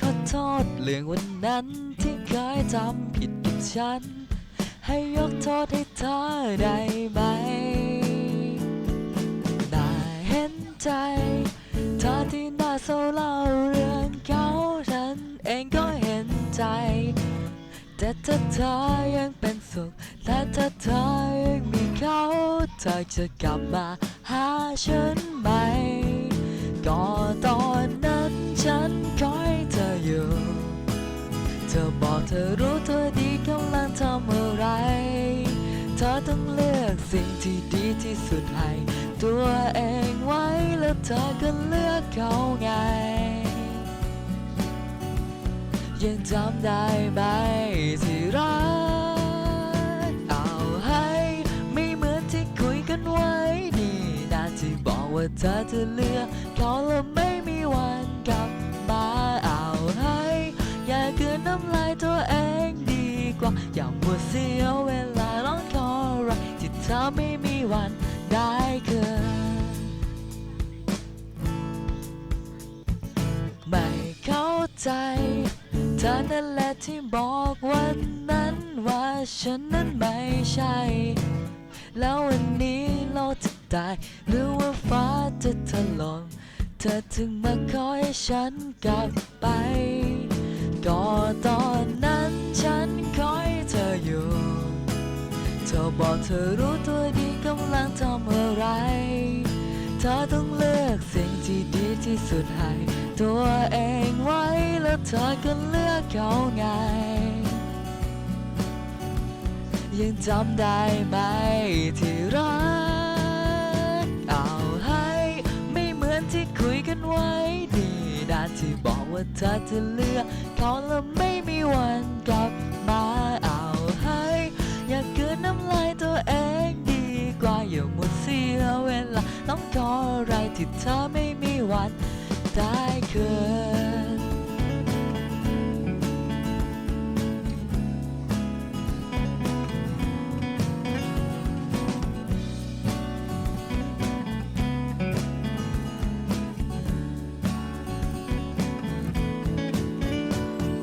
ขอโทษเรื่องวันนั้นที่เคยทำผิดกับฉัน ให้ยกโทษให้เธอได้ไหมน่าเห็นใจเธอที่น่าเศร้าเล่าเรื่องเขาฉันเองก็เห็นใจ แต่ถ้าเธอยังเป็นสุขและถ้าเธอยังมีเขาเธอจะกลับมาหาฉันไหม ก็ต้อน ธอบอกเธอรู้ตัวดีกำลังทำอะไร เธอต้องเลือกสิ่งที่ดีที่สุดให้ตัวเองไว้แล้วเธอก็เลือกเขาไง ยังจำได้ไหมที่รัก เอาให้ไม่เหมือนที่คุยกันไว้นี่นาที่บอกว่าเธอจะเลือกเขาแล้วไม่มีวันกลับมา ตัวเองดีกว่า อย่ามัวเสียเวลาร้องขออะไรที่เธอไม่มีวันได้เกินไม่เข้าใจเธอนั่นแหละที่บอกวันนั้นว่าฉันนั้นไม่ใช่ แล้ววันนี้เราจะตายหรือว่าฟ้าจะถล่มเธอถึงมาขอให้ฉันกลับไป อบอกเธอรู้ตัวดีกำลังทำอะไร เธอต้องเลือกสิ่งที่ดีที่สุดให้ตัวเองไว้แล้วเธอก็เลือกเขาไง ยังจำได้ไหมที่รัก เอาให้ไม่เหมือนที่คุยกันไว้ดีนะที่บอกว่าเธอจะเลือกเขาแล้วไม่มีวันกลับมาเอาให้ อยากเกิน ที่เธอไม่มีวันได้คืน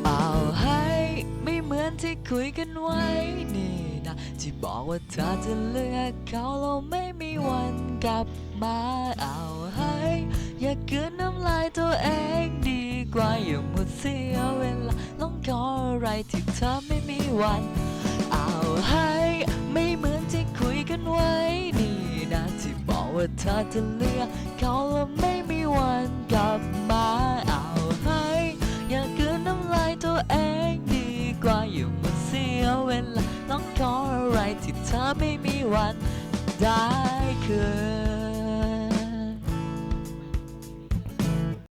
เอาให้ไม่เหมือนที่คุยกันไว้นี่ ที่บอกว่าเธอจะเลือกเขาเราไม่มีวันกลับมาเอาให้ อย่าเกินน้ำลายตัวเองดีกว่าอย่าหมดเสียเวลาลองขออะไรที่เธอไม่มีวัน เอาให้ ไม่เหมือนที่คุยกันไว้นี่นะที่บอกว่าเธอจะเลือกเขาแล้วไม่มีวันกลับมา เธอไม่มีวันได้คืน